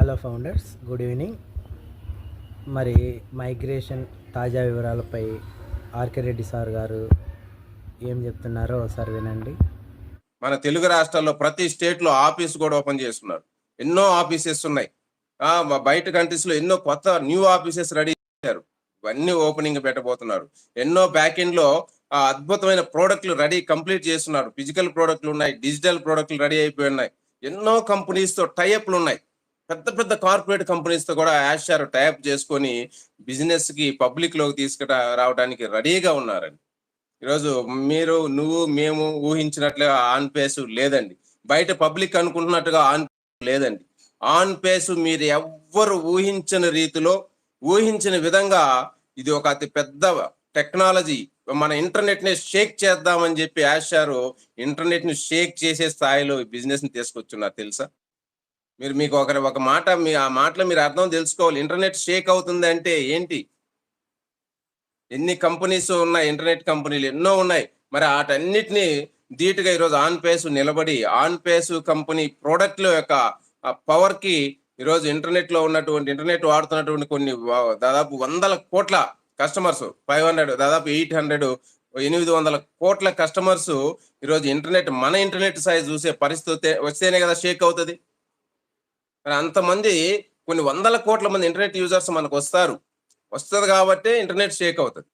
Hello founders good evening మరి migration తాజా వివరాలపై ఆర్కే రెడ్డి సార్ గారు ఏం చెప్తున్నారో ఒకసారి వినండి. మన తెలుగు రాష్ట్రాల్లో ప్రతి స్టేట్లో ఆఫీస్ కూడా ఓపెన్ చేస్తున్నారు. ఎన్నో ఆఫీసెస్ ఉన్నాయి. బయట కంట్రీస్లో ఎన్నో కొత్త న్యూ ఆఫీసెస్ రెడీ చేశారు. ఇవన్నీ ఓపెనింగ్ పెట్టబోతున్నారు. ఎన్నో బ్యాక్లో ఆ, అద్భుతమైన ప్రోడక్ట్లు రెడీ కంప్లీట్ చేస్తున్నారు. ఫిజికల్ ప్రోడక్ట్లు ఉన్నాయి డిజిటల్ ప్రోడక్ట్లు రెడీ అయిపోయి ఉన్నాయి. ఎన్నో కంపెనీస్తో టైఅప్లు ఉన్నాయి. పెద్ద పెద్ద కార్పొరేట్ కంపెనీస్తో కూడా యాషర్ టైప్ చేసుకొని బిజినెస్కి పబ్లిక్లోకి తీసుకురా రావడానికి రెడీగా ఉన్నారండి. ఈరోజు మీరు నువ్వు మేము ఊహించినట్లుగా ఆన్ పేసు లేదండి. బయట పబ్లిక్ అనుకుంటున్నట్టుగా ఆన్ లేదండి. ఆన్ పేసు మీరు ఎవ్వరు ఊహించని రీతిలో ఊహించిన విధంగా ఇది ఒక అతి పెద్ద టెక్నాలజీ మన ఇంటర్నెట్ని షేక్ చేద్దామని చెప్పి యాషారు ఇంటర్నెట్ని షేక్ చేసే స్థాయిలో బిజినెస్ని తీసుకొచ్చున్నారు తెలుసా? మీరు మీకు ఒకరి ఒక మాట మీ ఆ మాటలో మీరు అర్థం తెలుసుకోవాలి. ఇంటర్నెట్ షేక్ అవుతుంది అంటే ఏంటి? ఎన్ని కంపెనీస్ ఉన్నాయి ఇంటర్నెట్ కంపెనీలు ఎన్నో ఉన్నాయి. మరి వాటన్నిటిని ధీటుగా ఈరోజు ఆన్ పేస్ నిలబడి ఆన్ పేస్ కంపెనీ ప్రోడక్ట్ల యొక్క పవర్కి ఈరోజు ఇంటర్నెట్లో ఉన్నటువంటి ఇంటర్నెట్ వాడుతున్నటువంటి కొన్ని దాదాపు వందల కోట్ల కస్టమర్స్ ఫైవ్ హండ్రెడ్ దాదాపు ఎయిట్ హండ్రెడ్ ఎనిమిది వందల కోట్ల కస్టమర్స్ ఈరోజు ఇంటర్నెట్ మన ఇంటర్నెట్ సైజ్ చూసే పరిస్థితి వస్తేనే కదా షేక్ అవుతుంది. మరి అంతమంది కొన్ని వందల కోట్ల మంది ఇంటర్నెట్ యూజర్స్ మనకు వస్తారు. వస్తుంది కాబట్టి ఇంటర్నెట్ షేక్ అవుతుంది.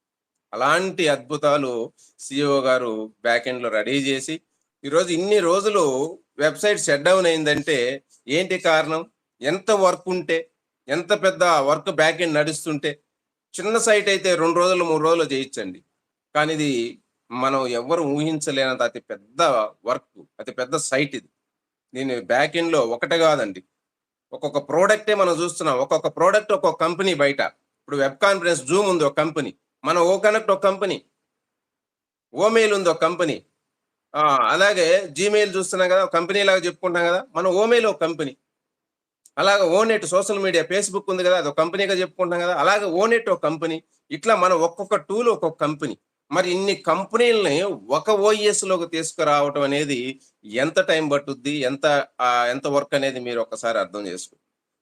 అలాంటి అద్భుతాలు సిఇఓ గారు బ్యాక్ ఎండ్లో రెడీ చేసి ఈరోజు ఇన్ని రోజులు వెబ్సైట్ షట్ డౌన్ అయిందంటే ఏంటి కారణం? ఎంత వర్క్ ఉంటే ఎంత పెద్ద వర్క్ బ్యాక్ ఎండ్ నడుస్తుంటే చిన్న సైట్ అయితే రెండు రోజులు మూడు రోజులు చేయించండి కానీ ఇది మనం ఎవరు ఊహించలేనంత అతి పెద్ద వర్క్ అతి పెద్ద సైట్ ఇది. దీని బ్యాక్ ఎండ్లో ఒకటే కాదండి. ఒక్కొక్క ప్రోడక్టే మనం చూస్తున్నాం. ఒక్కొక్క ప్రోడక్ట్ ఒక్కొక్క కంపెనీ బయట. ఇప్పుడు వెబ్ కాన్ఫరెన్స్ జూమ్ ఉంది ఒక కంపెనీ. మన ఓ కనెక్ట్ ఒక కంపెనీ. ఓమెయిల్ ఉంది ఒక కంపెనీ. అలాగే జీమెయిల్ చూస్తున్నాం కదా ఒక కంపెనీ లాగా చెప్పుకుంటాం కదా మన ఓమెయిల్ ఒక కంపెనీ. అలాగే ఓనెట్ సోషల్ మీడియా ఫేస్బుక్ ఉంది కదా అది ఒక కంపెనీగా చెప్పుకుంటాం కదా అలాగే ఓనెట్ ఒక కంపెనీ. ఇట్లా మన ఒక్కొక్క టూల్ ఒక్కొక్క కంపెనీ. మరి ఇన్ని కంపెనీలని ఒక ఓఎస్లోకి తీసుకురావటం అనేది ఎంత టైం పట్టుద్ది? ఎంత ఎంత వర్క్ అనేది మీరు ఒకసారి అర్థం చేసుకో.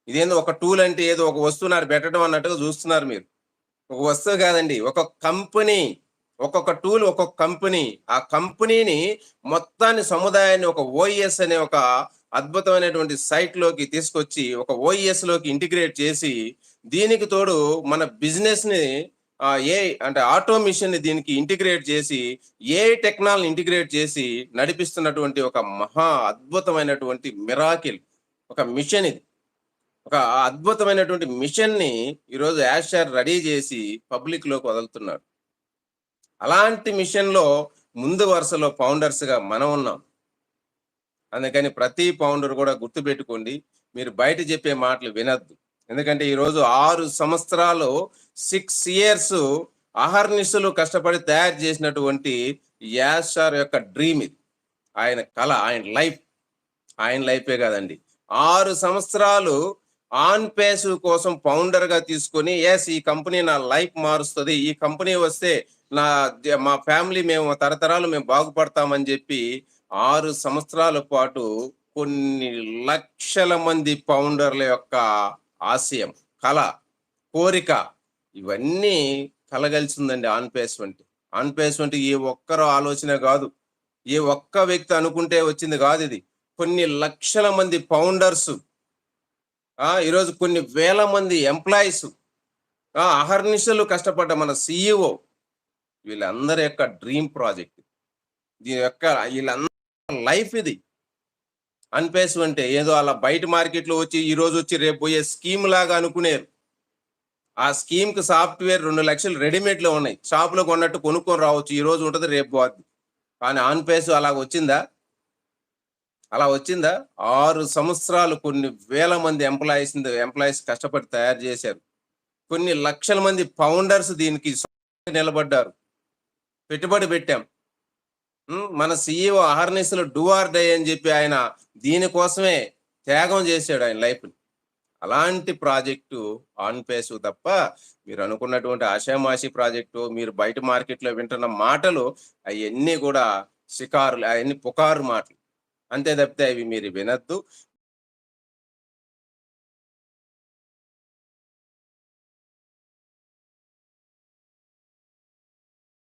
ఇదేందో ఒక టూల్ అంటే ఏదో ఒక వస్తువు పెట్టడం అన్నట్టుగా చూస్తున్నారు మీరు. ఒక వస్తువు కాదండి ఒక కంపెనీ ఒక్కొక్క టూల్ ఒక్కొక్క కంపెనీ. ఆ కంపెనీని మొత్తాన్ని సముదాయాన్ని ఒక ఓఎస్ అనే ఒక అద్భుతమైనటువంటి సైట్లోకి తీసుకొచ్చి ఒక ఓఎస్లోకి ఇంటిగ్రేట్ చేసి దీనికి తోడు మన బిజినెస్ని ఏ అంటే ఆటోమిషన్ని దీనికి ఇంటిగ్రేట్ చేసి ఏ టెక్నాలజీ ఇంటిగ్రేట్ చేసి నడిపిస్తున్నటువంటి ఒక మహా అద్భుతమైనటువంటి మిరాకిల్ ఒక మిషన్ ఇది. ఒక అద్భుతమైనటువంటి మిషన్ని ఈరోజు యాషర్ రెడీ చేసి పబ్లిక్లోకి వదులుతున్నాడు అలాంటి మిషన్లో ముందు వరుసలో ఫౌండర్స్గా మనం ఉన్నాం. అందుకని ప్రతి ఫౌండర్ కూడా గుర్తుపెట్టుకోండి మీరు బయట చెప్పే మాటలు వినద్దు. ఎందుకంటే ఈరోజు ఆరు సంవత్సరాలు సిక్స్ ఇయర్స్ అహర్నిశలు కష్టపడి తయారు చేసినటువంటి యాషార్ యొక్క డ్రీమ్ ఇది. ఆయన కళ ఆయన లైఫ్. ఆయన లైఫే కాదండి. ఆరు సంవత్సరాలు ఆన్ పేస్ కోసం ఫౌండర్గా తీసుకొని ఎస్ ఈ కంపెనీ నా లైఫ్ మారుస్తుంది. ఈ కంపెనీ వస్తే నా మా ఫ్యామిలీ మేము తరతరాలు మేము బాగుపడతామని చెప్పి ఆరు సంవత్సరాల పాటు కొన్ని లక్షల మంది ఫౌండర్ల యొక్క ఆశయం కళ కోరిక ఇవన్నీ కలగలిసిందండి ఆన్పేస్ వంటి. ఆన్పేస్ వంటి ఏ ఒక్కరు ఆలోచన కాదు. ఏ ఒక్క వ్యక్తి అనుకుంటే వచ్చింది కాదు ఇది. కొన్ని లక్షల మంది ఫౌండర్స్ ఈరోజు కొన్ని వేల మంది ఎంప్లాయీస్ అహర్నిశలు కష్టపడ్డ మన సిఇఓ వీళ్ళందరి యొక్క డ్రీమ్ ప్రాజెక్ట్. దీని యొక్క వీళ్ళందరి లైఫ్ ఇది. అన్పేస్ అంటే ఏదో అలా బయట మార్కెట్లో వచ్చి ఈ రోజు వచ్చి రేపు పోయే స్కీమ్ లాగా అనుకునేరు. ఆ స్కీమ్కి సాఫ్ట్వేర్ రెండు లక్షలు రెడీమేడ్లో ఉన్నాయి. షాప్లో కొన్నట్టు కొనుక్కొని రావచ్చు. ఈ రోజు ఉంటుంది రేపు పోద్ది. కానీ ఆన్పేస్ అలా వచ్చిందా? అలా వచ్చిందా? ఆరు సంవత్సరాలు కొన్ని వేల మంది ఎంప్లాయీస్ ఎంప్లాయీస్ కష్టపడి తయారు చేశారు. కొన్ని లక్షల మంది ఫౌండర్స్ దీనికి నిలబడ్డారు. పెట్టుబడి పెట్టాం. మన సీఈఓ అహర్నిశలు డూ ఆర్ డై అని చెప్పి ఆయన దీనికోసమే త్యాగం చేశాడు ఆయన లైఫ్ అలాంటి ప్రాజెక్టు ఆన్ పేసు తప్ప మీరు అనుకున్నటువంటి ఆషామాషి ప్రాజెక్టు మీరు బయట మార్కెట్లో వింటున్న మాటలు అవన్నీ కూడా షికారులు అవన్నీ పుకారు మాటలు. అంతే తప్పితే అవి మీరు వినద్దు.